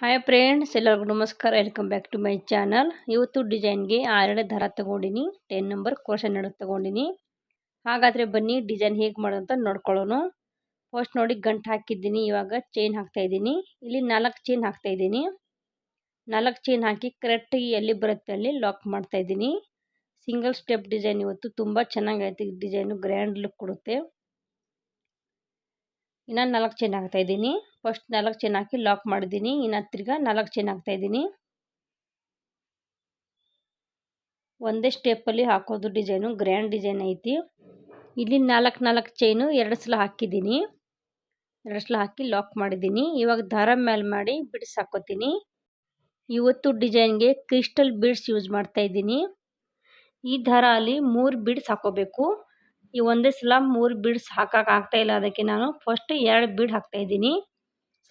Hi friends ಎಲ್ಲರಿಗೂ ನಮಸ್ಕಾರ. Welcome back to my channel ಇವತ್ತು ಡಿಸೈನ್ಗೆ ಆರಳೆ ದರ ತಗೊಂಡಿನಿ. ಟೆನ್ ನಂಬರ್ ಕ್ವಶನ್ ನಡು ತಗೊಂಡಿನಿ. ಹಾಗಾದರೆ ಬನ್ನಿ ಡಿಸೈನ್ ಹೇಗೆ ಮಾಡೋದಂತ ನೋಡ್ಕೊಳ್ಳೋಣ. ಫಸ್ಟ್ ನೋಡಿ, ಗಂಟು ಹಾಕಿದ್ದೀನಿ. ಇವಾಗ ಚೈನ್ ಹಾಕ್ತಾ ಇದ್ದೀನಿ. ಇಲ್ಲಿ ನಾಲ್ಕು ಚೈನ್ ಹಾಕ್ತಾ ಇದ್ದೀನಿ. ನಾಲ್ಕು ಚೈನ್ ಹಾಕಿ ಕರೆಕ್ಟಾಗಿ ಎಲ್ಲಿ ಬರುತ್ತೆ ಅಲ್ಲಿ ಲಾಕ್ ಮಾಡ್ತಾ ಇದ್ದೀನಿ. ಸಿಂಗಲ್ ಸ್ಟೆಪ್ ಡಿಸೈನ್ ಇವತ್ತು ತುಂಬ ಚೆನ್ನಾಗೈತೆ. ಡಿಸೈನು ಗ್ರ್ಯಾಂಡ್ ಲುಕ್ ಕೊಡುತ್ತೆ. ಇನ್ನು ನಾಲ್ಕು ಚೈನ್ ಹಾಕ್ತಾಯಿದ್ದೀನಿ ಫಸ್ಟ್ ನಾಲ್ಕು ಚೈನ್ ಹಾಕಿ ಲಾಕ್ ಮಾಡಿದ್ದೀನಿ. ಇನ್ನು ತಿರ್ಗಾ ನಾಲ್ಕು ಚೈನ್ ಹಾಕ್ತಾಯಿದ್ದೀನಿ ಒಂದೇ ಸ್ಟೆಪ್ಪಲ್ಲಿ ಹಾಕೋದು ಡಿಸೈನು ಗ್ರ್ಯಾಂಡ್ ಡಿಸೈನ್ ಐತಿ. ಇಲ್ಲಿ ನಾಲ್ಕು ನಾಲ್ಕು ಚೈನು ಎರಡು ಸಲ ಹಾಕಿದ್ದೀನಿ. ಎರಡು ಸಲ ಹಾಕಿ ಲಾಕ್ ಮಾಡಿದ್ದೀನಿ. ಇವಾಗ ದಾರ ಮೇಲೆ ಮಾಡಿ ಬಿಡ್ಸ್ ಹಾಕೋತೀನಿ. ಇವತ್ತು ಡಿಸೈನ್ಗೆ ಕ್ರಿಸ್ಟಲ್ ಬೀಡ್ಸ್ ಯೂಸ್ ಮಾಡ್ತಾ ಇದ್ದೀನಿ. ಈ ದಾರ ಅಲ್ಲಿ ಮೂರು ಬೀಡ್ಸ್ ಹಾಕೋಬೇಕು. ಈ ಒಂದೇ ಸಲ ಮೂರು ಬೀಡ್ಸ್ ಹಾಕಕ್ಕೆ ಆಗ್ತಾ ಇಲ್ಲ. ಅದಕ್ಕೆ ನಾನು ಫಸ್ಟ್ ಎರಡು ಬೀಡ್ ಹಾಕ್ತಾ ಇದ್ದೀನಿ.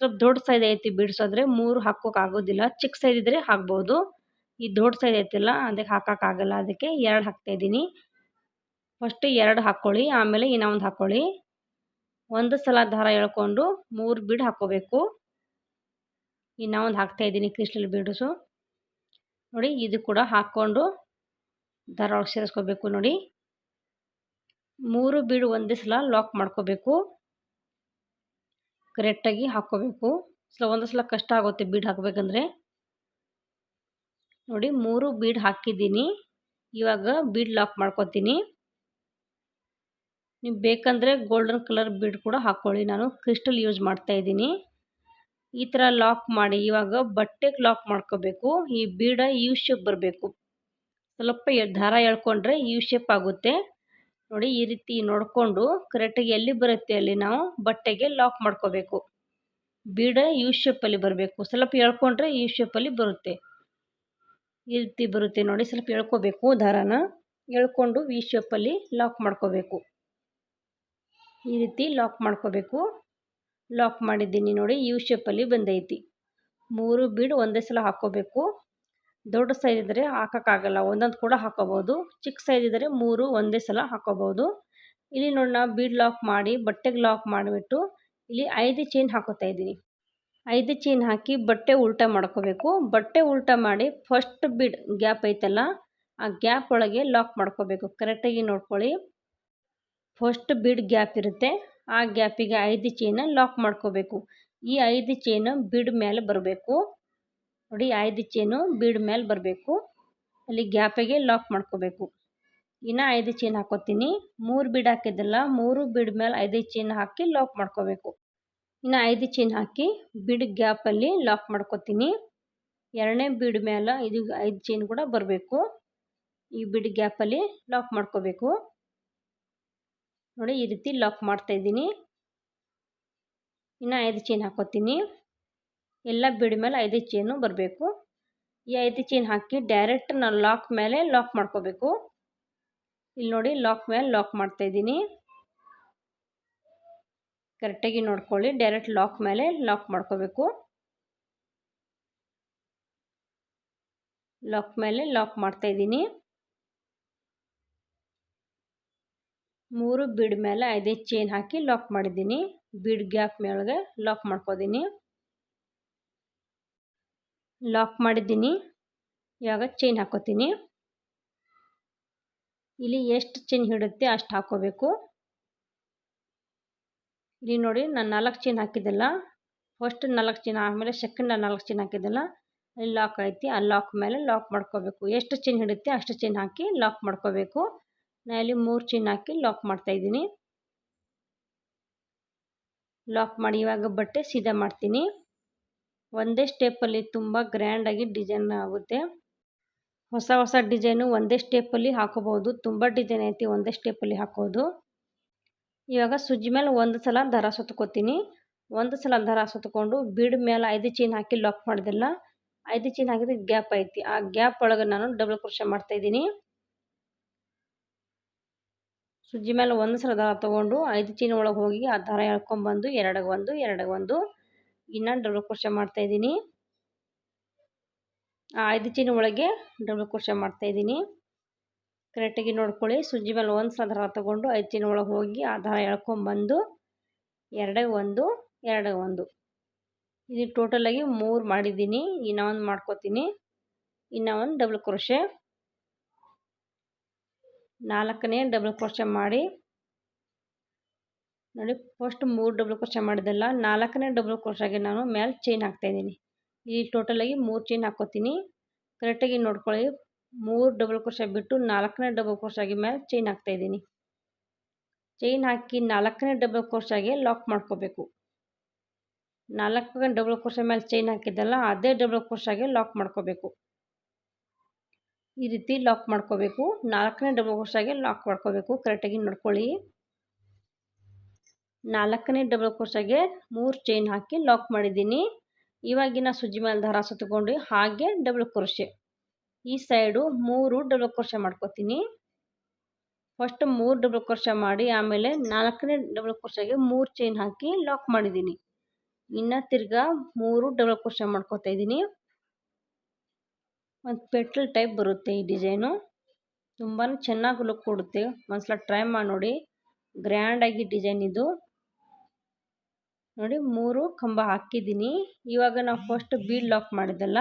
ಸ್ವಲ್ಪ ದೊಡ್ಡ ಸೈಜ್ ಐತಿ ಬೀಡ್ಸ್ ಮೂರು ಹಾಕೋಕೆ ಆಗೋದಿಲ್ಲ ಚಿಕ್ಕ ಸೈಜ್ ಇದ್ದರೆ ಹಾಕ್ಬೋದು. ಈ ದೊಡ್ಡ ಸೈಜ್ ಐತಿಲ್ಲ, ಅದಕ್ಕೆ ಹಾಕೋಕ್ಕಾಗಲ್ಲ ಅದಕ್ಕೆ ಎರಡು ಹಾಕ್ತಾ ಇದ್ದೀನಿ. ಫಸ್ಟ್ ಎರಡು ಹಾಕ್ಕೊಳ್ಳಿ ಆಮೇಲೆ ಇನ್ನೊಂದು ಹಾಕ್ಕೊಳ್ಳಿ ಒಂದು ಸಲ ದಾರ ಎಳ್ಕೊಂಡು ಮೂರು ಬೀಡ್ ಹಾಕ್ಕೋಬೇಕು. ಇನ್ನೊಂದು ಒಂದು ಹಾಕ್ತಾ ಇದ್ದೀನಿ ಕ್ರಿಸ್ಟಲ್ ಬೀಡ್ಸು. ನೋಡಿ, ಇದು ಕೂಡ ಹಾಕ್ಕೊಂಡು ದಾರ ಒಳಗೆ ಸೇರಿಸ್ಕೋಬೇಕು ನೋಡಿ. ಮೂರು ಬೀಡು ಒಂದೇ ಸಲ ಲಾಕ್ ಮಾಡ್ಕೋಬೇಕು. ಕರೆಕ್ಟಾಗಿ ಹಾಕ್ಕೋಬೇಕು. ಸಲ ಒಂದು ಸಲ ಕಷ್ಟ ಆಗುತ್ತೆ ಬೀಡ್ ಹಾಕಬೇಕಂದ್ರೆ. ನೋಡಿ, ಮೂರು ಬೀಡ್ ಹಾಕಿದ್ದೀನಿ. ಇವಾಗ ಬೀಡ್ ಲಾಕ್ ಮಾಡ್ಕೋತೀನಿ. ನೀವು ಬೇಕಂದರೆ ಗೋಲ್ಡನ್ ಕಲರ್ ಬೀಡ್ ಕೂಡ ಹಾಕ್ಕೊಳ್ಳಿ ನಾನು ಕ್ರಿಸ್ಟಲ್ ಯೂಸ್ ಮಾಡ್ತಾ ಇದ್ದೀನಿ. ಈ ಥರ ಲಾಕ್ ಮಾಡಿ, ಇವಾಗ ಬಟ್ಟೆಗೆ ಲಾಕ್ ಮಾಡ್ಕೋಬೇಕು. ಈ ಬೀಡ ಯು ಶೇಪ್ ಬರಬೇಕು. ಸ್ವಲ್ಪ ದಾರ ಎಳ್ಕೊಂಡ್ರೆ ಯು ಶೇಪ್ ಆಗುತ್ತೆ. ನೋಡಿ ಈ ರೀತಿ ನೋಡಿಕೊಂಡು ಕರೆಕ್ಟಾಗಿ ಎಲ್ಲಿ ಬರುತ್ತೆ ಅಲ್ಲಿ ನಾವು ಬಟ್ಟೆಗೆ ಲಾಕ್ ಮಾಡ್ಕೋಬೇಕು. ಬೀಡ ಯು ಶೇಪಲ್ಲಿ ಬರಬೇಕು. ಸ್ವಲ್ಪ ಎಳ್ಕೊಂಡ್ರೆ ಯು ಶೇಪಲ್ಲಿ ಬರುತ್ತೆ. ಈ ರೀತಿ ಬರುತ್ತೆ ನೋಡಿ ಸ್ವಲ್ಪ ಎಳ್ಕೋಬೇಕು ದಾರಾನ. ಎಳ್ಕೊಂಡು ವಿ ಶೇಪಲ್ಲಿ ಲಾಕ್ ಮಾಡ್ಕೋಬೇಕು. ಈ ರೀತಿ ಲಾಕ್ ಮಾಡ್ಕೋಬೇಕು. ಲಾಕ್ ಮಾಡಿದ್ದೀನಿ ನೋಡಿ ಯು ಶೇಪಲ್ಲಿ ಬಂದೈತಿ. ಮೂರು ಬೀಡ್ ಒಂದೇ ಸಲ ಹಾಕ್ಕೋಬೇಕು. ದೊಡ್ಡ ಸೈಜ್ ಇದ್ದರೆ ಹಾಕೋಕ್ಕಾಗಲ್ಲ. ಒಂದೊಂದು ಕೂಡ ಹಾಕೋಬೋದು ಚಿಕ್ಕ ಸೈಜ್ ಇದ್ದರೆ ಮೂರು ಒಂದೇ ಸಲ ಹಾಕೋಬೋದು ಇಲ್ಲಿ ನೋಡಿ ನಾವು ಬೀಡ್ ಲಾಕ್ ಮಾಡಿ ಬಟ್ಟೆಗೆ ಲಾಕ್ ಮಾಡಿಬಿಟ್ಟು ಇಲ್ಲಿ ಐದು ಚೈನ್ ಹಾಕೋತಾ ಇದ್ದೀನಿ. ಐದು ಚೈನ್ ಹಾಕಿ ಬಟ್ಟೆ ಉಲ್ಟ ಮಾಡ್ಕೋಬೇಕು. ಬಟ್ಟೆ ಉಲ್ಟ ಮಾಡಿ ಫಸ್ಟ್ ಬೀಡ್ ಗ್ಯಾಪ್ ಐತಲ್ಲ, ಆ ಗ್ಯಾಪ್ ಒಳಗೆ ಲಾಕ್ ಮಾಡ್ಕೋಬೇಕು. ಕರೆಕ್ಟಾಗಿ ನೋಡ್ಕೊಳ್ಳಿ. ಫಸ್ಟ್ ಬೀಡ್ ಗ್ಯಾಪ್ ಇರುತ್ತೆ. ಆ ಗ್ಯಾಪಿಗೆ ಐದು ಚೈನ ಲಾಕ್ ಮಾಡ್ಕೋಬೇಕು. ಈ ಐದು ಚೈನ್ ಬೀಡ್ ಮೇಲೆ ಬರಬೇಕು. ನೋಡಿ ಐದು ಚೈನು ಬೀಡ್ ಮೇಲೆ ಬರಬೇಕು. ಅಲ್ಲಿ ಗ್ಯಾಪಿಗೆ ಲಾಕ್ ಮಾಡ್ಕೋಬೇಕು. ಇನ್ನು ಐದು ಚೈನ್ ಹಾಕೋತೀನಿ. ಮೂರು ಬೀಡ್ ಹಾಕಿದ್ದಲ್ಲ, ಮೂರು ಬೀಡ್ ಮೇಲೆ ಐದು ಚೈನ್ ಹಾಕಿ ಲಾಕ್ ಮಾಡ್ಕೋಬೇಕು. ಇನ್ನು ಐದು ಚೈನ್ ಹಾಕಿ ಬೀಡ್ ಗ್ಯಾಪಲ್ಲಿ ಲಾಕ್ ಮಾಡ್ಕೋತೀನಿ. ಎರಡನೇ ಬೀಡ್ ಮೇಲೆ ಇದು ಐದು ಚೈನ್ ಕೂಡ ಬರಬೇಕು. ಈ ಬೀಡ್ ಗ್ಯಾಪಲ್ಲಿ ಲಾಕ್ ಮಾಡ್ಕೋಬೇಕು. ನೋಡಿ, ಈ ರೀತಿ ಲಾಕ್ ಮಾಡ್ತಾಯಿದ್ದೀನಿ ಇನ್ನು ಐದು ಚೈನ್ ಹಾಕೋತೀನಿ. ಎಲ್ಲ ಬಿಡ್ ಮೇಲೆ ಐದು ಚೈನು ಬರಬೇಕು. ಈ ಐದು ಚೈನ್ ಹಾಕಿ ಡೈರೆಕ್ಟ್ ನಾನು ಲಾಕ್ ಮೇಲೆ ಲಾಕ್ ಮಾಡ್ಕೋಬೇಕು. ಇಲ್ಲಿ ನೋಡಿ ಲಾಕ್ ಮೇಲೆ ಲಾಕ್ ಮಾಡ್ತಾ ಇದ್ದೀನಿ. ಕರೆಕ್ಟಾಗಿ ನೋಡ್ಕೊಳ್ಳಿ ಡೈರೆಕ್ಟ್ ಲಾಕ್ ಮೇಲೆ ಲಾಕ್ ಮಾಡ್ಕೋಬೇಕು. ಲಾಕ್ ಮೇಲೆ ಲಾಕ್ ಮಾಡ್ತಾ ಇದ್ದೀನಿ. ಮೂರು ಬೀಡ್ ಮೇಲೆ ಐದೇ ಚೈನ್ ಹಾಕಿ ಲಾಕ್ ಮಾಡಿದ್ದೀನಿ. ಬೀಡ್ ಗ್ಯಾಪ್ ಮೇಳಗೆ ಲಾಕ್ ಮಾಡ್ಕೋತೀನಿ. ಲಾಕ್ ಮಾಡಿದ್ದೀನಿ. ಇವಾಗ ಚೈನ್ ಹಾಕೋತೀನಿ. ಇಲ್ಲಿ ಎಷ್ಟು ಚೈನ್ ಹಿಡುತ್ತೆ ಅಷ್ಟು ಹಾಕೋಬೇಕು. ಇಲ್ಲಿ ನೋಡಿ ನಾನು ನಾಲ್ಕು ಚೈನ್ ಹಾಕಿದ್ದಲ್ಲ. ಫಸ್ಟ್ ನಾಲ್ಕು ಚೈನ್ ಆಮೇಲೆ ಸೆಕೆಂಡ್ ನಾಲ್ಕು ಚೈನ್ ಹಾಕಿದ್ದಲ್ಲ. ಅಲ್ಲಿ ಲಾಕ್ ಐತಿ. ಆ ಲಾಕ್ ಮೇಲೆ ಲಾಕ್ ಮಾಡ್ಕೋಬೇಕು. ಎಷ್ಟು ಚೈನ್ ಹಿಡುತ್ತೆ ಅಷ್ಟು ಚೈನ್ ಹಾಕಿ ಲಾಕ್ ಮಾಡ್ಕೋಬೇಕು. ನಾನು ಇಲ್ಲಿ ಮೂರು ಚೈನ್ ಹಾಕಿ ಲಾಕ್ ಮಾಡ್ತಾಯಿದ್ದೀನಿ ಲಾಕ್ ಮಾಡಿ ಇವಾಗ ಬಟ್ಟೆ ಸೀದಾ ಮಾಡ್ತೀನಿ. ಒಂದೇ ಸ್ಟೆಪ್ಪಲ್ಲಿ ತುಂಬ ಗ್ರ್ಯಾಂಡಾಗಿ ಡಿಸೈನ್ ಆಗುತ್ತೆ. ಹೊಸ ಹೊಸ ಡಿಸೈನು ಒಂದೇ ಸ್ಟೆಪ್ಪಲ್ಲಿ ಹಾಕೋಬೋದು ತುಂಬ ಡಿಸೈನ್ ಐತಿ, ಒಂದೇ ಸ್ಟೆಪ್ಪಲ್ಲಿ ಹಾಕೋದು. ಇವಾಗ ಸುಜ್ಜಿ ಮೇಲೆ ಒಂದು ಸಲ ದರ ಸುತ್ಕೋತೀನಿ. ಒಂದು ಸಲ ದರ ಸುತ್ಕೊಂಡು ಬೀಡ್ ಮೇಲೆ ಐದು ಚೈನ್ ಹಾಕಿ ಲಾಕ್ ಮಾಡಿದೆಲ್ಲ, ಐದು ಚೈನ್ ಹಾಕಿದ್ರೆ ಗ್ಯಾಪ್ ಐತಿ. ಆ ಗ್ಯಾಪ್ ಒಳಗೆ ನಾನು ಡಬಲ್ ಕ್ರೋಶ ಮಾಡ್ತಾಯಿದ್ದೀನಿ ಸುಜ್ಜಿ ಮೇಲೆ ಒಂದು ಸಲ ದಾರ ತೊಗೊಂಡು ಐದು ಚೈನ್ ಒಳಗೆ ಹೋಗಿ ಆ ದಾರ ಎಳ್ಕೊಂಬಂದು ಎರಡು ಒಂದು, ಎರಡಗೆ ಒಂದು. ಇನ್ನು ಡಬಲ್ ಕ್ರೋಶ ಮಾಡ್ತಾಯಿದ್ದೀನಿ ಆ ಐದು ಚಿನ್ನ ಒಳಗೆ ಡಬಲ್ ಮಾಡ್ತಾ ಇದ್ದೀನಿ. ಕರೆಕ್ಟಾಗಿ ನೋಡ್ಕೊಳ್ಳಿ. ಸುಜ್ಜಿ ಮೇಲೆ ಒಂದು ಸಲ ದಾರ ತೊಗೊಂಡು ಐದು ಚಿನ್ನ ಒಳಗೆ ಹೋಗಿ ಆ ದಾರ ಎಳ್ಕೊಂಬಂದು ಎರಡೇ ಒಂದು ಎರಡೇ ಒಂದು. ಇಲ್ಲಿ ಟೋಟಲಾಗಿ ಮೂರು ಮಾಡಿದ್ದೀನಿ. ಇನ್ನೂ ಒಂದು ಮಾಡ್ಕೋತೀನಿ. ಇನ್ನೂ ಒಂದು ಡಬಲ್ ಕ್ರೋಶೆ ನಾಲ್ಕನೇ ಡಬಲ್ ಕ್ರೋಶೆ ಮಾಡಿ ನೋಡಿ ಫಸ್ಟ್ ಮೂರು ಡಬಲ್ ಕ್ರೋಶ ಮಾಡಿದ್ದಲ್ಲ, ನಾಲ್ಕನೇ ಡಬಲ್ ಕ್ರೋಶಾಗೆ ನಾನು ಮೇಲೆ ಚೈನ್ ಹಾಕ್ತಾಯಿದ್ದೀನಿ ಇಲ್ಲಿ ಟೋಟಲಾಗಿ ಮೂರು ಚೈನ್ ಹಾಕ್ಕೋತೀನಿ ಕರೆಕ್ಟಾಗಿ ನೋಡ್ಕೊಳ್ಳಿ, ಮೂರು ಡಬಲ್ ಕ್ರೋಶ ಬಿಟ್ಟು ನಾಲ್ಕನೇ ಡಬಲ್ ಕ್ರೋಶಾಗಿ ಮೇಲೆ ಚೈನ್ ಹಾಕ್ತಾಯಿದ್ದೀನಿ ಚೈನ್ ಹಾಕಿ ನಾಲ್ಕನೇ ಡಬಲ್ ಕ್ರೋಶಾಗೆ ಲಾಕ್ ಮಾಡ್ಕೋಬೇಕು. ನಾಲ್ಕನೇ ಡಬಲ್ ಕ್ರೋಶ ಮೇಲೆ ಚೈನ್ ಹಾಕಿದ್ದಲ್ಲ, ಅದೇ ಡಬಲ್ ಕ್ರೋಶಾಗೆ ಲಾಕ್ ಮಾಡ್ಕೋಬೇಕು. ಈ ರೀತಿ ಲಾಕ್ ಮಾಡ್ಕೋಬೇಕು, ನಾಲ್ಕನೇ ಡಬಲ್ ಕ್ರೋಶಾಗೆ ಲಾಕ್ ಮಾಡ್ಕೋಬೇಕು. ಕರೆಕ್ಟಾಗಿ ನೋಡ್ಕೊಳ್ಳಿ. ನಾಲ್ಕನೇ ಡಬಲ್ ಕ್ರೋಶಾಗೆ ಮೂರು ಚೈನ್ ಹಾಕಿ ಲಾಕ್ ಮಾಡಿದ್ದೀನಿ. ಇವಾಗಿನ ಸುಜ್ಜಿ ಮೇಲೆ ದಾರ ಸುತ್ತಕೊಂಡು ಹಾಗೆ ಡಬಲ್ ಕ್ರೋಶೆ ಈ ಸೈಡು ಮೂರು ಡಬಲ್ ಕ್ರೋಶ ಮಾಡ್ಕೋತೀನಿ. ಫಸ್ಟ್ ಮೂರು ಡಬಲ್ ಕ್ರೋಶ ಮಾಡಿ ಆಮೇಲೆ ನಾಲ್ಕನೇ ಡಬಲ್ ಕ್ರೋಶಾಗೆ ಮೂರು ಚೈನ್ ಹಾಕಿ ಲಾಕ್ ಮಾಡಿದ್ದೀನಿ. ಇನ್ನು ತಿರ್ಗಾ ಮೂರು ಡಬಲ್ ಕ್ರೋಶ ಮಾಡ್ಕೋತಾ ಇದ್ದೀನಿ. ಒಂದು ಪೆಟ್ರೋಲ್ ಟೈಪ್ ಬರುತ್ತೆ ಈ ಡಿಸೈನು ತುಂಬಾ ಚೆನ್ನಾಗಿ ಲುಕ್ ಕೊಡುತ್ತೆ. ಒಂದ್ಸಲ ಟ್ರೈ ಮಾಡಿ ನೋಡಿ. ಗ್ರ್ಯಾಂಡಾಗಿ ಡಿಸೈನ್ ಇದು. ನೋಡಿ ಮೂರು ಕಂಬ ಹಾಕಿದ್ದೀನಿ. ಇವಾಗ ನಾವು ಫಸ್ಟ್ ಬೀಡ್ ಲಾಕ್ ಮಾಡಿದ್ದಲ್ಲ,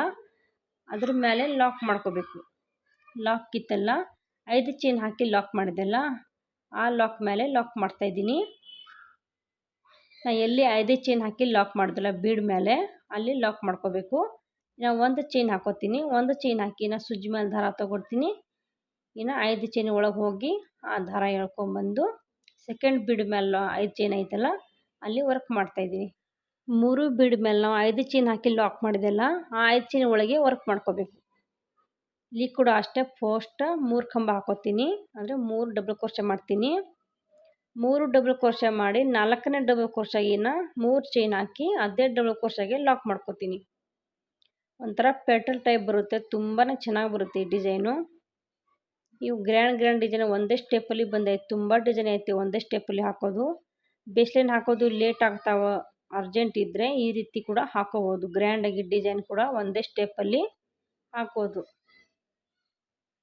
ಅದ್ರ ಮೇಲೆ ಲಾಕ್ ಮಾಡ್ಕೋಬೇಕು. ಲಾಕ್ ಇತ್ತಲ್ಲ, ಐದು ಚೈನ್ ಹಾಕಿ ಲಾಕ್ ಮಾಡಿದ್ದಲ್ಲ, ಆ ಲಾಕ್ ಮೇಲೆ ಲಾಕ್ ಮಾಡ್ತಾಯಿದ್ದೀನಿ ನಾ ಎಲ್ಲಿ ಐದೇ ಚೈನ್ ಹಾಕಿ ಲಾಕ್ ಮಾಡಿದಲ್ಲ ಬೀಡ್ ಮೇಲೆ, ಅಲ್ಲಿ ಲಾಕ್ ಮಾಡ್ಕೋಬೇಕು. ನಾವು ಒಂದು ಚೈನ್ ಹಾಕೋತೀನಿ, ಒಂದು ಚೈನ್ ಹಾಕಿ ನಾ ಸುಜ್ಜಿ ಮೇಲೆ ದಾರ ತೊಗೊಡ್ತೀನಿ. ಇನ್ನು ಐದು ಚೈನ್ ಒಳಗೆ ಹೋಗಿ ಆ ದಾರ ಎಳ್ಕೊಂಬಂದು ಸೆಕೆಂಡ್ ಬೀಡ್ ಮೇಲೆ ಐದು ಚೈನ್ ಐತಲ್ಲ ಅಲ್ಲಿ ವರ್ಕ್ ಮಾಡ್ತಾಯಿದ್ದೀನಿ ಮೂರು ಬೀಡ್ ಮೇಲೆ ನಾವು ಐದು ಚೈನ್ ಹಾಕಿ ಲಾಕ್ ಮಾಡಿದೆಲ್ಲ, ಆ ಐದು ಚೈನ್ ಒಳಗೆ ವರ್ಕ್ ಮಾಡ್ಕೋಬೇಕು. ಇಲ್ಲಿ ಕೂಡ ಅಷ್ಟೇ ಫಸ್ಟ್ ಮೂರು ಕಂಬ ಹಾಕೋತೀನಿ. ಅಂದರೆ ಮೂರು ಡಬಲ್ ಕೋರ್ಸೆ ಮಾಡ್ತೀನಿ. ಮೂರು ಡಬಲ್ ಕೋರ್ಸೆ ಮಾಡಿ ನಾಲ್ಕನೇ ಡಬಲ್ ಕೋರ್ಸಾಗಿನ ಮೂರು ಚೈನ್ ಹಾಕಿ ಅದೇ ಡಬಲ್ ಕ್ರೋಶಾಗೆ ಲಾಕ್ ಮಾಡ್ಕೋತೀನಿ. ಒಂಥರ ಪೆಟ್ರೋಲ್ ಟೈಪ್ ಬರುತ್ತೆ ತುಂಬಾ ಚೆನ್ನಾಗಿ ಬರುತ್ತೆ ಈ ಡಿಸೈನು ಇವು ಗ್ರ್ಯಾಂಡ್ ಗ್ರ್ಯಾಂಡ್ ಡಿಸೈನ್ ಒಂದೇ ಸ್ಟೆಪ್ಪಲ್ಲಿ ಬಂದೈತೆ, ತುಂಬ ಡಿಸೈನ್ ಐತೆ ಒಂದೇ ಸ್ಟೆಪ್ಪಲ್ಲಿ ಹಾಕೋದು. ಬೇಸ್ಲೈನ್ ಹಾಕೋದು ಲೇಟ್ ಆಗ್ತಾವ ಅರ್ಜೆಂಟ್ ಇದ್ದರೆ ಈ ರೀತಿ ಕೂಡ ಹಾಕೋಬೋದು. ಗ್ರ್ಯಾಂಡಾಗಿ ಡಿಸೈನ್ ಕೂಡ ಒಂದೇ ಸ್ಟೆಪ್ಪಲ್ಲಿ ಹಾಕೋದು.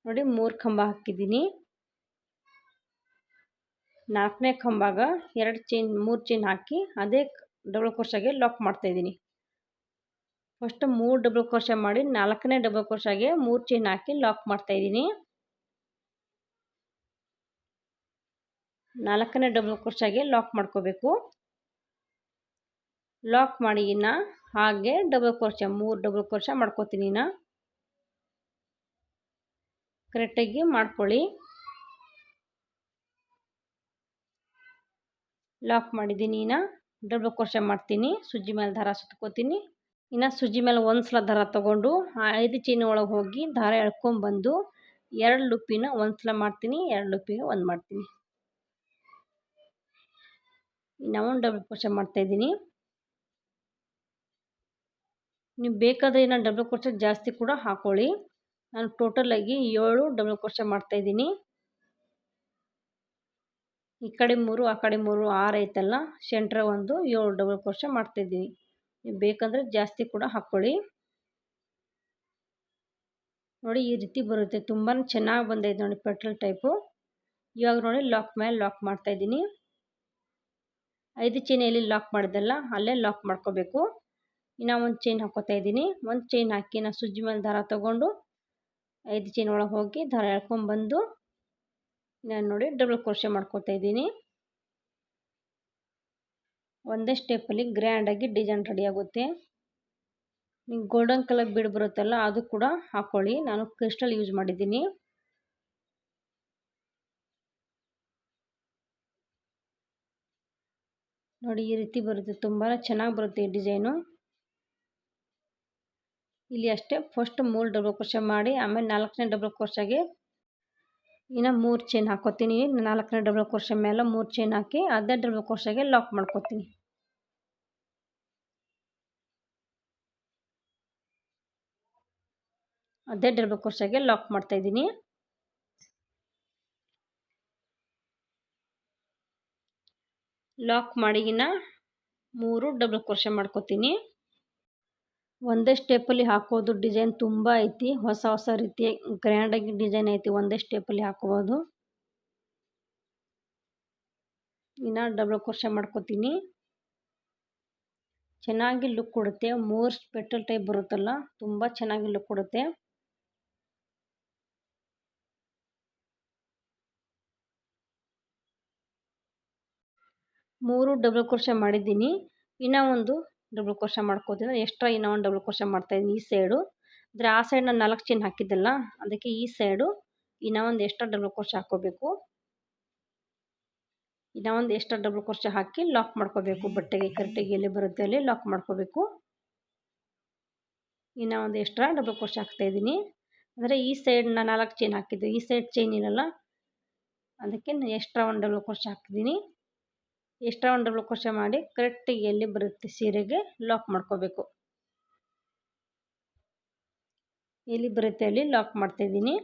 ನೋಡಿ ಮೂರು ಕಂಬ ಹಾಕಿದ್ದೀನಿ. ನಾಲ್ಕನೇ ಕಂಬಾಗ ಎರಡು ಚೈನ್ ಮೂರು ಚೈನ್ ಹಾಕಿ ಅದೇ ಡಬಲ್ ಕ್ರೋಶಾಗೆ ಲಾಕ್ ಮಾಡ್ತಾ ಇದ್ದೀನಿ. ಫಸ್ಟ್ ಮೂರು ಡಬಲ್ ಕ್ರೋಶ ಮಾಡಿ ನಾಲ್ಕನೇ ಡಬಲ್ ಕ್ರೋಶಾಗೆ ಮೂರು ಚೈನ್ ಹಾಕಿ ಲಾಕ್ ಮಾಡ್ತಾಯಿದ್ದೀನಿ ನಾಲ್ಕನೇ ಡಬಲ್ ಕ್ರೋಶಾಗೆ ಲಾಕ್ ಮಾಡ್ಕೋಬೇಕು. ಲಾಕ್ ಮಾಡಿ ಇನ್ನು ಹಾಗೆ ಡಬಲ್ ಕ್ರೋಶ ಮೂರು ಡಬಲ್ ಕ್ರೋಶ ಮಾಡ್ಕೋತೀನಿ ಇನ್ನು. ಕರೆಕ್ಟಾಗಿ ಮಾಡ್ಕೊಳ್ಳಿ. ಲಾಕ್ ಮಾಡಿದ್ದೀನಿ ಇನ್ನು. ಡಬಲ್ ಕ್ರೋಶ ಮಾಡ್ತೀನಿ. ಸುಜ್ಜಿ ಮೇಲೆ ದಾರ ಸುತ್ಕೋತೀನಿ. ಇನ್ನು ಸುಜ್ಜಿ ಮೇಲೆ ಒಂದು ಸಲ ದಾರ ತೊಗೊಂಡು ಆ ಐದು ಚೈನ್ ಒಳಗೆ ಹೋಗಿ ದಾರ ಎಳ್ಕೊಂಬಂದು ಎರಡು ಲುಪ್ಪಿನ ಒಂದು ಸಲ ಮಾಡ್ತೀನಿ, ಎರಡು ಲುಪ್ಪಿಗೆ ಒಂದು ಮಾಡ್ತೀನಿ. ಇನ್ನು ಡಬಲ್ ಕ್ರೋಶ ಮಾಡ್ತಾಯಿದ್ದೀನಿ ನೀವು ಬೇಕಾದರೆ ಇನ್ನು ಡಬಲ್ ಕ್ರೋಶ ಜಾಸ್ತಿ ಕೂಡ ಹಾಕ್ಕೊಳ್ಳಿ ನಾನು ಟೋಟಲಾಗಿ ಏಳು ಡಬಲ್ ಕ್ರೋಶ ಮಾಡ್ತಾಯಿದ್ದೀನಿ ಈ ಕಡೆ ಮೂರು, ಆ ಕಡೆ ಮೂರು, ಆರು ಐತಲ್ಲ ಸೆಂಟ್ರ ಒಂದು ಏಳು ಡಬಲ್ ಕ್ರೋಶ ಮಾಡ್ತಾಯಿದ್ದೀನಿ ನೀವು ಬೇಕಂದರೆ ಜಾಸ್ತಿ ಕೂಡ ಹಾಕ್ಕೊಳ್ಳಿ ನೋಡಿ ಈ ರೀತಿ ಬರುತ್ತೆ. ತುಂಬಾ ಚೆನ್ನಾಗಿ ಬಂದೈತೆ ನೋಡಿ ಪೆಟ್ರೋಲ್ ಟೈಪು ಇವಾಗ ನೋಡಿ ಲಾಕ್ ಮೇಲೆ ಲಾಕ್ ಮಾಡ್ತಾಯಿದ್ದೀನಿ ಐದು ಚೈನ್ ಎಲ್ಲಿ ಲಾಕ್ ಮಾಡಿದೆಲ್ಲ ಅಲ್ಲೇ ಲಾಕ್ ಮಾಡ್ಕೋಬೇಕು. ಇನ್ನು ಒಂದು ಚೈನ್ ಹಾಕೋತಾ ಇದ್ದೀನಿ. ಒಂದು ಚೈನ್ ಹಾಕಿ ನಾನು ಸುಜ್ಜಿ ಮೇಲೆ ದಾರ ತೊಗೊಂಡು ಐದು ಚೈನ್ ಒಳಗೆ ಹೋಗಿ ದಾರ ಎಳ್ಕೊಂಬಂದು ನಾನು ನೋಡಿ ಡಬಲ್ ಕ್ರೋಶೆ ಮಾಡ್ಕೋತಾ ಇದ್ದೀನಿ. ಒಂದೇ ಸ್ಟೆಪ್ಪಲ್ಲಿ ಗ್ರ್ಯಾಂಡಾಗಿ ಡಿಸೈನ್ ರೆಡಿ ಆಗುತ್ತೆ. ಗೋಲ್ಡನ್ ಕಲರ್ ಬೀಡ್ ಬರುತ್ತಲ್ಲ ಅದು ಕೂಡ ಹಾಕ್ಕೊಳ್ಳಿ ನಾನು ಕ್ರಿಸ್ಟಲ್ ಯೂಸ್ ಮಾಡಿದ್ದೀನಿ. ನೋಡಿ ಈ ರೀತಿ ಬರುತ್ತೆ. ತುಂಬಾ ಚೆನ್ನಾಗಿ ಬರುತ್ತೆ ಈ ಡಿಸೈನು. ಇಲ್ಲಿ ಅಷ್ಟೇ ಫಸ್ಟ್ ಮೂರು ಡಬಲ್ ಕ್ರೋಶ ಮಾಡಿ, ಆಮೇಲೆ ನಾಲ್ಕನೇ ಡಬಲ್ ಕ್ರೋಶಾಗೆ ಇನ್ನು ಮೂರು ಚೈನ್ ಹಾಕೋತೀನಿ. ನಾಲ್ಕನೇ ಡಬಲ್ ಕ್ರೋಶ ಮೇಲೆ ಮೂರು ಚೈನ್ ಹಾಕಿ, ಅದೇ ಡಬಲ್ ಕ್ರೋಶಾಗೆ ಲಾಕ್ ಮಾಡ್ಕೋತೀನಿ. ಅದೇ ಡಬಲ್ ಕ್ರೋಶಾಗೆ ಲಾಕ್ ಮಾಡ್ತಾಯಿದ್ದೀನಿ ಲಾಕ್ ಮಾಡಿಗಿನ ಮೂರು ಡಬಲ್ ಕ್ರೋಶ ಮಾಡ್ಕೋತೀನಿ. ಒಂದೇ ಸ್ಟೆಪ್ಪಲ್ಲಿ ಹಾಕೋದು ಡಿಸೈನ್ ತುಂಬ ಐತಿ, ಹೊಸ ಹೊಸ ರೀತಿಯ ಗ್ರ್ಯಾಂಡಾಗಿ ಡಿಸೈನ್ ಐತಿ, ಒಂದೇ ಸ್ಟೆಪ್ಪಲ್ಲಿ ಹಾಕೋಬೋದು. ಇನ್ನು ಡಬಲ್ ಕ್ರೋಶ ಮಾಡ್ಕೋತೀನಿ. ಚೆನ್ನಾಗಿ ಲುಕ್ ಕೊಡುತ್ತೆ, ಮೂರು ಸ್ಪೆಟಲ್ ಟೈಪ್ ಬರುತ್ತಲ್ಲ, ತುಂಬ ಚೆನ್ನಾಗಿ ಲುಕ್ ಕೊಡುತ್ತೆ. ಮೂರು ಡಬಲ್ ಕ್ರೋಶ ಮಾಡಿದ್ದೀನಿ. ಇನ್ನೂ ಒಂದು ಡಬಲ್ ಕ್ರೋಶ ಮಾಡ್ಕೋತೀನಿ. ಎಕ್ಸ್ಟ್ರಾ ಇನ್ನೂ ಒಂದು ಡಬಲ್ ಕ್ರೋಶ ಮಾಡ್ತಾಯಿದ್ದೀನಿ ಈ ಸೈಡು ಅಂದರೆ ಆ ಸೈಡ್ ನಾನು ನಾಲ್ಕು ಚೈನ್ ಹಾಕಿದ್ದಲ್ಲ, ಅದಕ್ಕೆ ಈ ಸೈಡು ಇನ್ನೂ ಒಂದು ಎಕ್ಸ್ಟ್ರಾ ಡಬಲ್ ಕ್ರೋಶ ಹಾಕ್ಕೋಬೇಕು. ಇನ್ನೂ ಒಂದು ಎಕ್ಸ್ಟ್ರಾ ಡಬಲ್ ಕ್ರೋಶ ಹಾಕಿ ಲಾಕ್ ಮಾಡ್ಕೋಬೇಕು. ಬಟ್ಟೆಗೆ ಕರೆಕ್ಟಾಗಿ ಎಲ್ಲಿ ಬರುತ್ತೆ ಅಲ್ಲಿ ಲಾಕ್ ಮಾಡ್ಕೋಬೇಕು. ಇನ್ನೂ ಒಂದು ಎಕ್ಸ್ಟ್ರಾ ಡಬಲ್ ಕ್ರೋಶ ಹಾಕ್ತಾಯಿದ್ದೀನಿ. ಅಂದರೆ ಈ ಸೈಡ್ ನಾನು ನಾಲ್ಕು ಚೈನ್ ಹಾಕಿದ್ದು. ಈ ಸೈಡ್ ಚೈನ್ ಇರಲ್ಲ, ಅದಕ್ಕೆ ನಾನು ಎಕ್ಸ್ಟ್ರಾ ಒಂದು ಡಬಲ್ ಕ್ರೋಶ ಹಾಕಿದ್ದೀನಿ ಎಕ್ಸ್ಟ್ರಾ ಒಂದು ಡಬಲ್ ಕ್ರೋಶ ಮಾಡಿ ಕರೆಕ್ಟಾಗಿ ಎಲ್ಲಿ ಬರುತ್ತೆ ಸೀರೆಗೆ ಲಾಕ್ ಮಾಡ್ಕೋಬೇಕು. ಎಲ್ಲಿ ಬರುತ್ತೆ ಅಲ್ಲಿ ಲಾಕ್ ಮಾಡ್ತಾಯಿದ್ದೀನಿ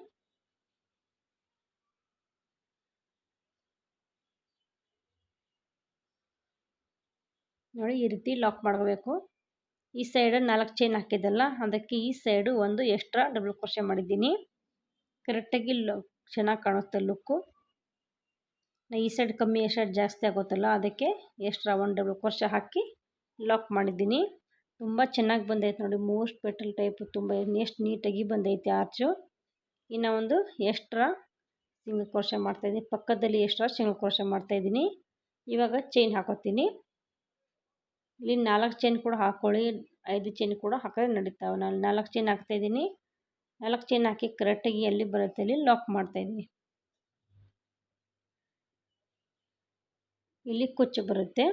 ನೋಡಿ ಈ ರೀತಿ ಲಾಕ್ ಮಾಡ್ಕೋಬೇಕು. ಈ ಸೈಡ್ ನಾಲ್ಕು ಚೈನ್ ಹಾಕಿದ್ದಲ್ಲ, ಅದಕ್ಕೆ ಈ ಸೈಡು ಒಂದು ಎಕ್ಸ್ಟ್ರಾ ಡಬಲ್ ಕ್ರೋಶ ಮಾಡಿದ್ದೀನಿ. ಕರೆಕ್ಟಾಗಿ ಚೆನ್ನಾಗಿ ಕಾಣುತ್ತೆ ಲುಕ್ಕು ಈ ಸೈಡ್ ಕಮ್ಮಿ, ಈ ಸೈಡ್ ಜಾಸ್ತಿ ಆಗುತ್ತಲ್ಲ, ಅದಕ್ಕೆ ಎಕ್ಸ್ಟ್ರಾ ಒಂದು ಡಬಲ್ ಕ್ರೋಶ ಹಾಕಿ ಲಾಕ್ ಮಾಡಿದ್ದೀನಿ. ತುಂಬ ಚೆನ್ನಾಗಿ ಬಂದೈತೆ ನೋಡಿ ಮೋಸ್ಟ್ ಪೆಟಲ್ ಟೈಪ್ ತುಂಬ ಎಷ್ಟು ನೀಟಾಗಿ ಬಂದೈತೆ ಆರ್ಚು ಇನ್ನು ಒಂದು ಎಕ್ಸ್ಟ್ರಾ ಸಿಂಗಲ್ ಕ್ರೋಶ ಮಾಡ್ತಾಯಿದ್ದೀನಿ ಪಕ್ಕದಲ್ಲಿ ಎಕ್ಸ್ಟ್ರಾ ಸಿಂಗಲ್ ಕ್ರೋಶ ಮಾಡ್ತಾಯಿದ್ದೀನಿ ಇವಾಗ ಚೈನ್ ಹಾಕೋತೀನಿ. ಇಲ್ಲಿ ನಾಲ್ಕು ಚೈನ್ ಕೂಡ ಹಾಕ್ಕೊಳ್ಳಿ ಐದು ಚೈನ್ ಕೂಡ ಹಾಕಿದ್ರೆ ನಡೀತಾವೆ ನಾನು ನಾಲ್ಕು ಚೈನ್ ಹಾಕ್ತಾಯಿದ್ದೀನಿ ನಾಲ್ಕು ಚೈನ್ ಹಾಕಿ ಕರೆಕ್ಟಾಗಿ ಎಲ್ಲಿ ಬರುತ್ತೆ ಅಲ್ಲಿ ಲಾಕ್ ಮಾಡ್ತಾಯಿದ್ದೀನಿ ಇಲ್ಲಿ ಕುಚ್ಚು ಬರುತ್ತೆ.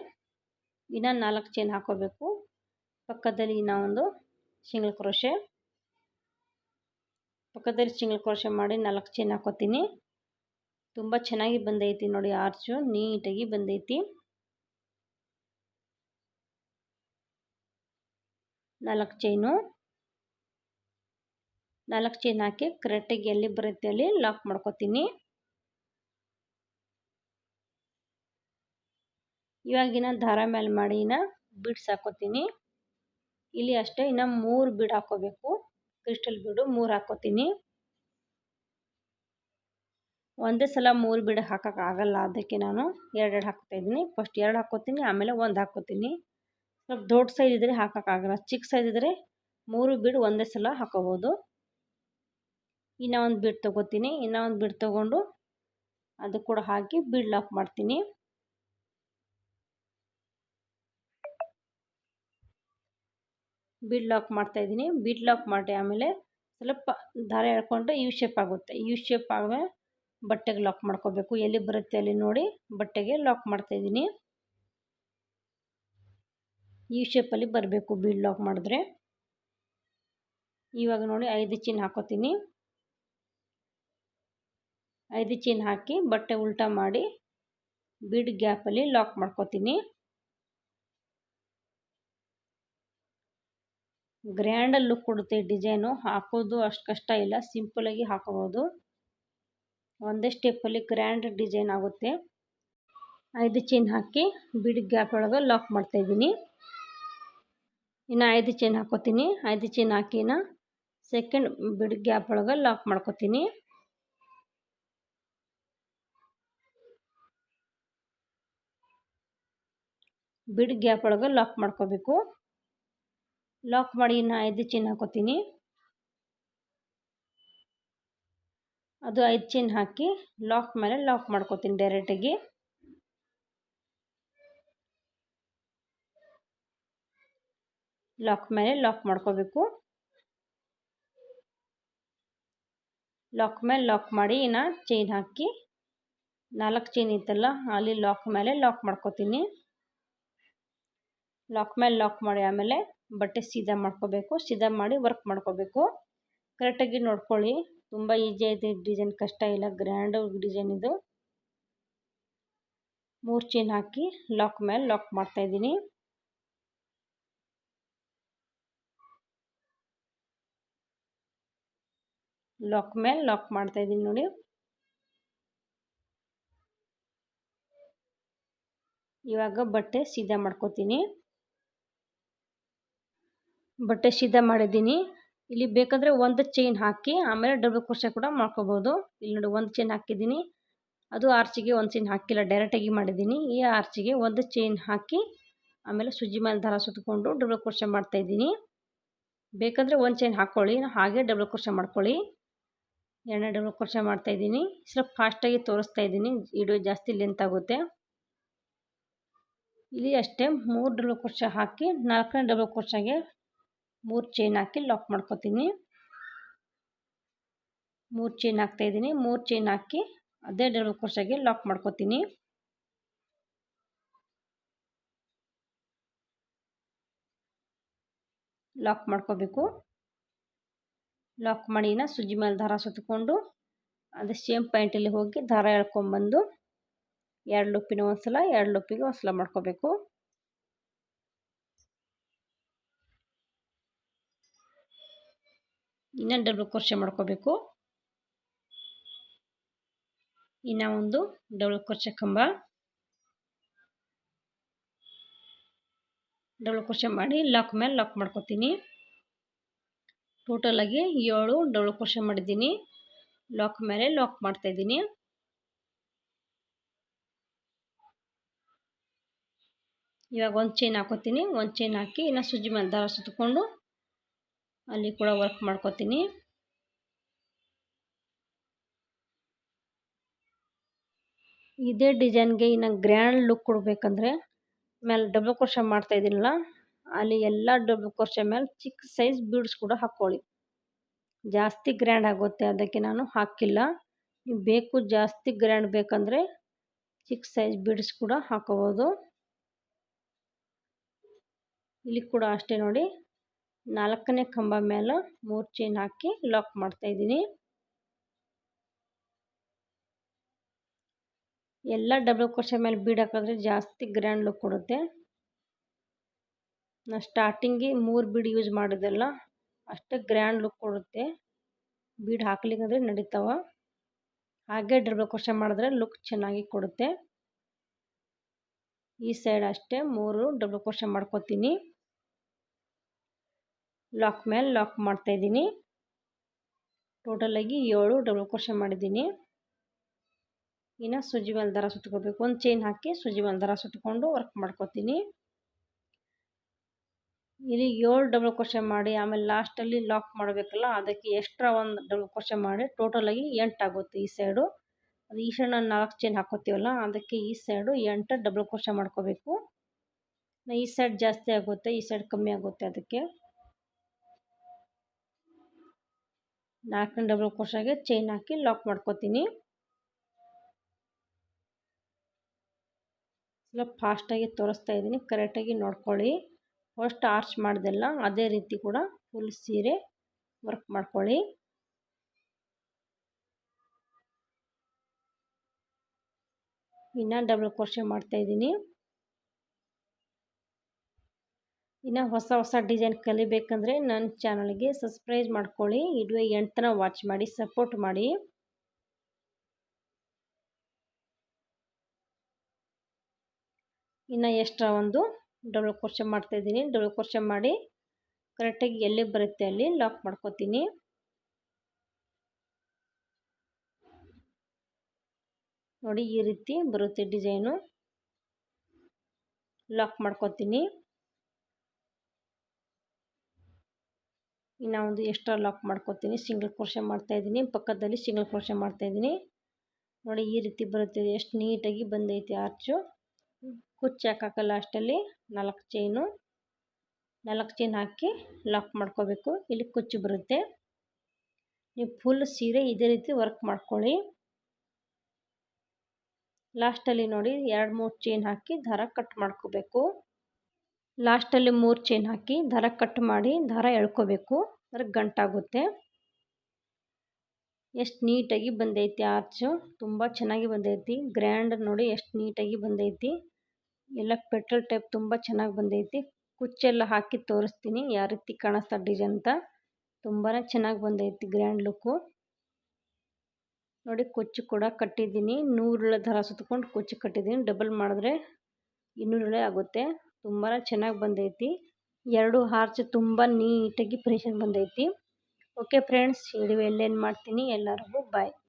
ಇನ್ನು ನಾಲ್ಕು ಚೈನ್ ಹಾಕೋಬೇಕು. ಪಕ್ಕದಲ್ಲಿ ಇನ್ನೂ ಒಂದು ಸಿಂಗಲ್ ಕ್ರೋಶೆ ಪಕ್ಕದಲ್ಲಿ ಸಿಂಗಲ್ ಕ್ರೋಶೆ ಮಾಡಿ ನಾಲ್ಕು ಚೈನ್ ಹಾಕೋತೀನಿ. ತುಂಬ ಚೆನ್ನಾಗಿ ಬಂದೈತಿ ನೋಡಿ ಆರ್ಚು ನೀಟಾಗಿ ಬಂದೈತಿ. ನಾಲ್ಕು ಚೈನು ನಾಲ್ಕು ಚೈನ್ ಹಾಕಿ ಕರೆಕ್ಟಾಗಿ ಎಲ್ಲಿ ಬರುತ್ತೆ ಅಲ್ಲಿ ಲಾಕ್ ಮಾಡ್ಕೋತೀನಿ. ಇವಾಗಿನ ದಾರ ಮೇಲೆ ಮಾಡಿ ಇನ್ನು ಬಿಡ್ಸ್ ಹಾಕೋತೀನಿ. ಇಲ್ಲಿ ಅಷ್ಟೇ ಇನ್ನು ಮೂರು ಬಿಡ್ ಹಾಕೋಬೇಕು. ಕ್ರಿಸ್ಟಲ್ ಬಿಡು ಮೂರು ಹಾಕೋತೀನಿ. ಒಂದೇ ಸಲ ಮೂರು ಬೀಡ್ ಹಾಕೋಕ್ಕಾಗಲ್ಲ ಅದಕ್ಕೆ ನಾನು ಎರಡೆರಡು ಹಾಕ್ತಾಯಿದ್ದೀನಿ ಫಸ್ಟ್ ಎರಡು ಹಾಕೋತೀನಿ, ಆಮೇಲೆ ಒಂದು ಹಾಕೋತೀನಿ. ಸ್ವಲ್ಪ ದೊಡ್ಡ ಸೈಜ್ ಇದ್ದರೆ ಹಾಕೋಕ್ಕಾಗಲ್ಲ ಚಿಕ್ಕ ಸೈಜ್ ಇದ್ದರೆ ಮೂರು ಬಿಡ್ ಒಂದೇ ಸಲ ಹಾಕೋಬೋದು. ಇನ್ನೂ ಒಂದು ಬಿಡ್ ತೊಗೋತೀನಿ, ಇನ್ನೂ ಒಂದು ಬಿಡ್ ತಗೊಂಡು ಅದು ಕೂಡ ಹಾಕಿ ಬಿಡ್ ಲಾಕ್ ಮಾಡ್ತೀನಿ. ಬೀಡ್ ಲಾಕ್ ಮಾಡ್ತಾ ಇದ್ದೀನಿ. ಬೀಡ್ ಲಾಕ್ ಮಾಡಿ ಆಮೇಲೆ ಸ್ವಲ್ಪ ದಾರ ಎಳ್ಕೊಂಡ್ರೆ ಯು ಶೇಪ್ ಆಗುತ್ತೆ. ಯು ಶೇಪ್ ಆದಮೇಲೆ ಬಟ್ಟೆಗೆ ಲಾಕ್ ಮಾಡ್ಕೋಬೇಕು. ಎಲ್ಲಿ ಬರುತ್ತೆ ಅಲ್ಲಿ ನೋಡಿ ಬಟ್ಟೆಗೆ ಲಾಕ್ ಮಾಡ್ತಾ ಇದ್ದೀನಿ. ಯು ಶೇಪಲ್ಲಿ ಬರಬೇಕು ಬೀಡ್ ಲಾಕ್ ಮಾಡಿದ್ರೆ. ಇವಾಗ ನೋಡಿ ಐದು ಚೀನ್ ಹಾಕೋತೀನಿ. ಐದು ಚೀನ್ ಹಾಕಿ ಬಟ್ಟೆ ಉಲ್ಟಾ ಮಾಡಿ ಬೀಡ್ ಗ್ಯಾಪಲ್ಲಿ ಲಾಕ್ ಮಾಡ್ಕೋತೀನಿ. ಗ್ರ್ಯಾಂಡ್ ಲುಕ್ ಕೊಡುತ್ತೆ ಡಿಸೈನು ಹಾಕೋದು ಅಷ್ಟು ಕಷ್ಟ ಇಲ್ಲ. ಸಿಂಪಲಾಗಿ ಹಾಕೋಬೋದು ಒಂದೇ ಸ್ಟೆಪ್ಪಲ್ಲಿ ಗ್ರ್ಯಾಂಡ್ ಡಿಸೈನ್ ಆಗುತ್ತೆ. ಐದು ಚೈನ್ ಹಾಕಿ ಬಿಡ್ ಗ್ಯಾಪ್ ಒಳಗೆ ಲಾಕ್ ಮಾಡ್ತಾಯಿದ್ದೀನಿ ಇನ್ನು ಐದು ಚೈನ್ ಹಾಕೋತೀನಿ. ಐದು ಚೈನ್ ಹಾಕಿನ ಸೆಕೆಂಡ್ ಬಿಡ್ ಗ್ಯಾಪ್ ಒಳಗೆ ಲಾಕ್ ಮಾಡ್ಕೋತೀನಿ. ಬಿಡ್ ಗ್ಯಾಪ್ ಒಳಗೆ ಲಾಕ್ ಮಾಡ್ಕೋಬೇಕು. ಲಾಕ್ ಮಾಡಿ ಇನ್ನು ಐದು ಚೈನ್ ಹಾಕೋತೀನಿ. ಅದು ಐದು ಚೈನ್ ಹಾಕಿ ಲಾಕ್ ಮೇಲೆ ಲಾಕ್ ಮಾಡ್ಕೋತೀನಿ ಡೈರೆಕ್ಟಾಗಿ ಲಾಕ್ ಮೇಲೆ ಲಾಕ್ ಮಾಡ್ಕೋಬೇಕು. ಲಾಕ್ ಮೇಲೆ ಲಾಕ್ ಮಾಡಿ ಇನ್ನು ಚೈನ್ ಹಾಕಿ. ನಾಲ್ಕು ಚೈನ್ ಇತ್ತಲ್ಲ ಅಲ್ಲಿ ಲಾಕ್ ಮೇಲೆ ಲಾಕ್ ಮಾಡ್ಕೋತೀನಿ. ಲಾಕ್ ಮೇಲೆ ಲಾಕ್ ಮಾಡಿ ಆಮೇಲೆ ಬಟ್ಟೆ ಸೀದಾ ಮಾಡ್ಕೋಬೇಕು, ಸೀದಾ ಮಾಡಿ ವರ್ಕ್ ಮಾಡ್ಕೋಬೇಕು. ಕರೆಕ್ಟಾಗಿ ನೋಡ್ಕೊಳ್ಳಿ. ತುಂಬ ಈಜಿ ಐತೆ ಡಿಸೈನ್ ಕಷ್ಟ ಇಲ್ಲ ಗ್ರ್ಯಾಂಡ್ ಡಿಸೈನ್ ಇದು. ಮೂರು ಚೈನ್ ಹಾಕಿ ಲಾಕ್ ಮೇಲೆ ಲಾಕ್ ಮಾಡ್ತಾಯಿದ್ದೀನಿ ಲಾಕ್ ಮೇಲೆ ಲಾಕ್ ಮಾಡ್ತಾಯಿದ್ದೀನಿ ನೋಡಿ. ಇವಾಗ ಬಟ್ಟೆ ಸೀದಾ ಮಾಡ್ಕೋತೀನಿ. ಬಟ್ಟೆ ಸಿದ್ಧ ಮಾಡಿದ್ದೀನಿ. ಇಲ್ಲಿ ಬೇಕಾದರೆ ಒಂದು ಚೈನ್ ಹಾಕಿ, ಆಮೇಲೆ ಡಬಲ್ ಕ್ರೋಶೆ ಕೂಡ ಮಾಡ್ಕೋಬೋದು. ಇಲ್ಲಿ ನೋಡಿ ಒಂದು ಚೈನ್ ಹಾಕಿದ್ದೀನಿ. ಅದು ಆರ್ಚಿಗೆ ಒಂದು ಚೈನ್ ಹಾಕಿಲ್ಲ ಡೈರೆಕ್ಟಾಗಿ ಮಾಡಿದ್ದೀನಿ. ಈ ಆರ್ಚಿಗೆ ಒಂದು ಚೈನ್ ಹಾಕಿ, ಆಮೇಲೆ ಸುಜಿ ಮೇಲೆ ದರ ಸುತ್ತಕೊಂಡು ಡಬಲ್ ಕ್ರೋಶೆ ಮಾಡ್ತಾಯಿದ್ದೀನಿ ಬೇಕಂದರೆ ಒಂದು ಚೈನ್ ಹಾಕ್ಕೊಳ್ಳಿ ಹಾಗೆ ಡಬಲ್ ಕ್ರೋಶೆ ಮಾಡ್ಕೊಳ್ಳಿ. ಎರಡನೇ ಡಬಲ್ ಕ್ರೋಶೆ ಮಾಡ್ತಾಯಿದ್ದೀನಿ ಸ್ವಲ್ಪ ಫಾಸ್ಟಾಗಿ ತೋರಿಸ್ತಾ ಇದ್ದೀನಿ ವಿಡಿಯೋ ಜಾಸ್ತಿ ಲೆಂತ್ ಆಗುತ್ತೆ. ಇಲ್ಲಿ ಅಷ್ಟೇ ಮೂರು ಡಬಲ್ ಕ್ರೋಶೆ ಹಾಕಿ, ನಾಲ್ಕನೇ ಡಬಲ್ ಕ್ರೋಶೆಗೆ ಮೂರು ಚೈನ್ ಹಾಕಿ ಲಾಕ್ ಮಾಡ್ಕೊತೀನಿ. ಮೂರು ಚೈನ್ ಹಾಕ್ತಾಯಿದ್ದೀನಿ ಮೂರು ಚೈನ್ ಹಾಕಿ ಅದೇ ಡಬಲ್ ಕ್ರೋಶೆಗೆ ಲಾಕ್ ಮಾಡ್ಕೊತೀನಿ. ಲಾಕ್ ಮಾಡ್ಕೋಬೇಕು. ಲಾಕ್ ಮಾಡಿ ಸುಜ್ಜಿ ಮೇಲೆ ದಾರ ಸುತ್ತಕೊಂಡು ಅದೇ ಸೇಮ್ ಪಾಯಿಂಟಲ್ಲಿ ಹೋಗಿ ದಾರ ಎಳ್ಕೊಂಬಂದು ಎರಡು ಲುಪ್ಪಿನ ಒಂದು ಸಲ ಎರಡು ಲುಪ್ಪಿಗೆ ಒಂದು ಸಲ ಮಾಡ್ಕೋಬೇಕು. ಇನ್ನೊಂದು ಡಬಲ್ ಕ್ರೋಶೆ ಮಾಡ್ಕೋಬೇಕು. ಇನ್ನ ಒಂದು ಡಬಲ್ ಕ್ರೋಶೆ ಕಂಬ. ಡಬಲ್ ಕ್ರೋಶೆ ಮಾಡಿ ಲಾಕ್ ಮೇಲೆ ಲಾಕ್ ಮಾಡ್ಕೊತೀನಿ. ಟೋಟಲಾಗಿ ಏಳು ಡಬಲ್ ಕ್ರೋಶೆ ಮಾಡಿದ್ದೀನಿ. ಲಾಕ್ ಮೇಲೆ ಲಾಕ್ ಮಾಡ್ತಾಯಿದ್ದೀನಿ ಇವಾಗ ಒಂದು ಚೈನ್ ಹಾಕೋತೀನಿ. ಒಂದು ಚೈನ್ ಹಾಕಿ ಇನ್ನು ಸುಜ್ಜಿ ಮೇಲೆ ದಾರ ಸುತ್ತಕೊಂಡು ಅಲ್ಲಿ ಕೂಡ ವರ್ಕ್ ಮಾಡ್ಕೋತೀನಿ. ಇದೇ ಡಿಸೈನ್ಗೆ ಇನ್ನು ಗ್ರ್ಯಾಂಡ್ ಲುಕ್ ಕೊಡಬೇಕಂದ್ರೆ ಮೇಲೆ ಡಬಲ್ ಕ್ರೋಶ ಮಾಡ್ತಾ ಇದ್ದೀನಲ್ಲ ಅಲ್ಲಿ ಎಲ್ಲ ಡಬಲ್ ಕ್ರೋಶ ಮೇಲೆ ಚಿಕ್ಕ ಸೈಜ್ ಬೀಡ್ಸ್ ಕೂಡ ಹಾಕ್ಕೊಳ್ಳಿ ಜಾಸ್ತಿ ಗ್ರ್ಯಾಂಡ್ ಆಗುತ್ತೆ ಅದಕ್ಕೆ ನಾನು ಹಾಕಿಲ್ಲ. ನೀವು ಬೇಕು ಜಾಸ್ತಿ ಗ್ರ್ಯಾಂಡ್ ಬೇಕಂದರೆ ಚಿಕ್ಕ ಸೈಜ್ ಬೀಡ್ಸ್ ಕೂಡ ಹಾಕೋಬೋದು. ಇಲ್ಲಿ ಕೂಡ ಅಷ್ಟೇ ನೋಡಿ. ನಾಲ್ಕನೇ ಕಂಬ ಮೇಲೆ ಮೂರು ಚೈನ್ ಹಾಕಿ ಲಾಕ್ ಮಾಡ್ತಾ ಇದ್ದೀನಿ. ಎಲ್ಲ ಡಬಲ್ ಕ್ರೋಷೆ ಮೇಲೆ ಬೀಡ್ ಹಾಕಿದ್ರೆ ಜಾಸ್ತಿ ಗ್ರ್ಯಾಂಡ್ ಲುಕ್ ಕೊಡುತ್ತೆ. ನಾ ಸ್ಟಾರ್ಟಿಂಗಿಗೆ ಮೂರು ಬೀಡ್ ಯೂಸ್ ಮಾಡಿದೆಲ್ಲ, ಅಷ್ಟೇ ಗ್ರ್ಯಾಂಡ್ ಲುಕ್ ಕೊಡುತ್ತೆ. ಬೀಡ್ ಹಾಕ್ಲಿಕ್ಕಂದ್ರೆ ನಡೀತಾವ. ಹಾಗೆ ಡಬಲ್ ಕ್ರೋಷೆ ಮಾಡಿದ್ರೆ ಲುಕ್ ಚೆನ್ನಾಗಿ ಕೊಡುತ್ತೆ. ಈ ಸೈಡ್ ಅಷ್ಟೇ ಮೂರು ಡಬಲ್ ಕ್ರೋಷೆ ಮಾಡ್ಕೋತೀನಿ. ಲಾಕ್ ಮೇಲೆ ಲಾಕ್ ಮಾಡ್ತಾಯಿದ್ದೀನಿ ಟೋಟಲಾಗಿ ಏಳು ಡಬಲ್ ಕ್ರೋಶ ಮಾಡಿದ್ದೀನಿ. ಇನ್ನು ಸುಜಿ ಮೇಲೆ ದರ ಸುಟ್ಕೋಬೇಕು. ಒಂದು ಚೈನ್ ಹಾಕಿ ಸುಜಿ ಮೇಲೆ ದರ ಸುಟ್ಕೊಂಡು ವರ್ಕ್ ಮಾಡ್ಕೋತೀನಿ. ಇಲ್ಲಿ ಏಳು ಡಬಲ್ ಕ್ರೋಶ ಮಾಡಿ, ಆಮೇಲೆ ಲಾಸ್ಟಲ್ಲಿ ಲಾಕ್ ಮಾಡಬೇಕಲ್ಲ, ಅದಕ್ಕೆ ಎಕ್ಸ್ಟ್ರಾ ಒಂದು ಡಬಲ್ ಕ್ರೋಶ ಮಾಡಿ ಟೋಟಲಾಗಿ ಎಂಟಾಗುತ್ತೆ ಈ ಸೈಡು ಅದು ಈ ಸೈಡ್ ನಾಲ್ಕು ಚೈನ್ ಹಾಕೋತೀವಲ್ಲ, ಅದಕ್ಕೆ ಈ ಸೈಡು ಎಂಟು ಡಬಲ್ ಕ್ರೋಶ ಮಾಡ್ಕೋಬೇಕು. ಈ ಸೈಡ್ ಜಾಸ್ತಿ ಆಗುತ್ತೆ, ಈ ಸೈಡ್ ಕಮ್ಮಿ ಆಗುತ್ತೆ ಅದಕ್ಕೆ. ನಾಲ್ಕನೇ ಡಬಲ್ ಕ್ರೋಶಾಗೆ ಚೈನ್ ಹಾಕಿ ಲಾಕ್ ಮಾಡ್ಕೋತೀನಿ. ಸ್ವಲ್ಪ ಫಾಸ್ಟಾಗಿ ತೋರಿಸ್ತಾ ಇದ್ದೀನಿ ಕರೆಕ್ಟಾಗಿ ನೋಡ್ಕೊಳ್ಳಿ. ಫಸ್ಟ್ ಆರ್ಚ್ ಮಾಡಿದೆಲ್ಲ ಅದೇ ರೀತಿ ಕೂಡ ಫುಲ್ ಸೀರೆ ವರ್ಕ್ ಮಾಡ್ಕೊಳ್ಳಿ. ಇನ್ನು ಡಬಲ್ ಕ್ರೋಶೆ ಮಾಡ್ತಾಯಿದ್ದೀನಿ ಇನ್ನು ಹೊಸ ಹೊಸ ಡಿಸೈನ್ ಕಲಿಬೇಕಂದ್ರೆ ನನ್ನ ಚಾನಲ್ಗೆ ಸಬ್ಸ್ಕ್ರೈಬ್ ಮಾಡ್ಕೊಳ್ಳಿ. ಇಡುವೆ ಎಂಟನ ವಾಚ್ ಮಾಡಿ, ಸಪೋರ್ಟ್ ಮಾಡಿ. ಇನ್ನು ಎಕ್ಸ್ಟ್ರಾ ಒಂದು ಡಬಲ್ ಮಾಡ್ತಾ ಮಾಡ್ತಾಯಿದ್ದೀನಿ. ಡಬಲ್ ಕ್ವಶನ್ ಮಾಡಿ ಕರೆಕ್ಟಾಗಿ ಎಲ್ಲಿ ಬರುತ್ತೆ ಅಲ್ಲಿ ಲಾಕ್ ಮಾಡ್ಕೋತೀನಿ. ನೋಡಿ ಈ ರೀತಿ ಬರುತ್ತೆ ಡಿಸೈನು. ಲಾಕ್ ಮಾಡ್ಕೋತೀನಿ. ಇನ್ನು ಒಂದು ಎಕ್ಸ್ಟ್ರಾ ಲಾಕ್ ಮಾಡ್ಕೊತೀನಿ. ಸಿಂಗಲ್ ಕ್ರೋಶೆ ಮಾಡ್ತಾಯಿದ್ದೀನಿ ಪಕ್ಕದಲ್ಲಿ ಸಿಂಗಲ್ ಕ್ರೋಶೆ ಮಾಡ್ತಾಯಿದ್ದೀನಿ ನೋಡಿ ಈ ರೀತಿ ಬರುತ್ತೆ. ಎಷ್ಟು ನೀಟಾಗಿ ಬಂದೈತಿ ಆರ್ಚು ಕುಚ್ಚು ಹಾಕಲ್ಲ ಅಷ್ಟಲ್ಲಿ ನಾಲ್ಕು ಚೈನು ನಾಲ್ಕು ಚೈನ್ ಹಾಕಿ ಲಾಕ್ ಮಾಡ್ಕೋಬೇಕು. ಇಲ್ಲಿ ಕುಚ್ಚು ಬರುತ್ತೆ. ನೀವು ಫುಲ್ ಸೀರೆ ಇದೇ ರೀತಿ ವರ್ಕ್ ಮಾಡ್ಕೊಳ್ಳಿ. ಲಾಸ್ಟಲ್ಲಿ ನೋಡಿ ಎರಡು ಮೂರು ಚೈನ್ ಹಾಕಿ ದಾರ ಕಟ್ ಮಾಡ್ಕೋಬೇಕು. ಲಾಸ್ಟಲ್ಲಿ ಮೂರು ಚೈನ್ ಹಾಕಿ, ದಾರ ಕಟ್ ಮಾಡಿ, ದಾರ ಎಳ್ಕೋಬೇಕು. ಅಂದರೆ ಗಂಟಾಗುತ್ತೆ ಎಷ್ಟು ನೀಟಾಗಿ ಬಂದೈತಿ ಆರ್ಚು ತುಂಬ ಚೆನ್ನಾಗಿ ಬಂದೈತಿ. ಗ್ರ್ಯಾಂಡ್ ನೋಡಿ ಎಷ್ಟು ನೀಟಾಗಿ ಬಂದೈತಿ. ಎಲ್ಲ ಪೆಟ್ರೋಲ್ ಟೈಪ್ ತುಂಬ ಚೆನ್ನಾಗಿ ಬಂದೈತಿ. ಕುಚ್ಚೆಲ್ಲ ಹಾಕಿ ತೋರಿಸ್ತೀನಿ. ಯಾವ ರೀತಿ ಕಾಣಿಸ್ತಾ ಡಿಸೈನ್ ಅಂತ. ತುಂಬಾ ಚೆನ್ನಾಗಿ ಬಂದೈತಿ ಗ್ರ್ಯಾಂಡ್ ಲುಕ್ಕು ನೋಡಿ ಕುಚ್ಚು ಕೂಡ ಕಟ್ಟಿದ್ದೀನಿ. ನೂರುಳ್ಳೆ ದಾರ ಸುತ್ಕೊಂಡು ಕುಚ್ಚು ಕಟ್ಟಿದ್ದೀನಿ. ಡಬಲ್ ಮಾಡಿದ್ರೆ ಇನ್ನೂರುಳ್ಳೆ ಆಗುತ್ತೆ. ತುಂಬಾ ಚೆನ್ನಾಗಿ ಬಂದೈತಿ. ಎರಡು ಹಾರ್ಚ್ ತುಂಬ ನೀಟಾಗಿ ಫಿನಿಶಿಂಗ್ ಬಂದೈತಿ. ಓಕೆ ಫ್ರೆಂಡ್ಸ್ ವಿಡಿಯೋ ಎಲ್ಲೇನು ಮಾಡ್ತೀನಿ? ಎಲ್ಲರಿಗೂ ಬಾಯ್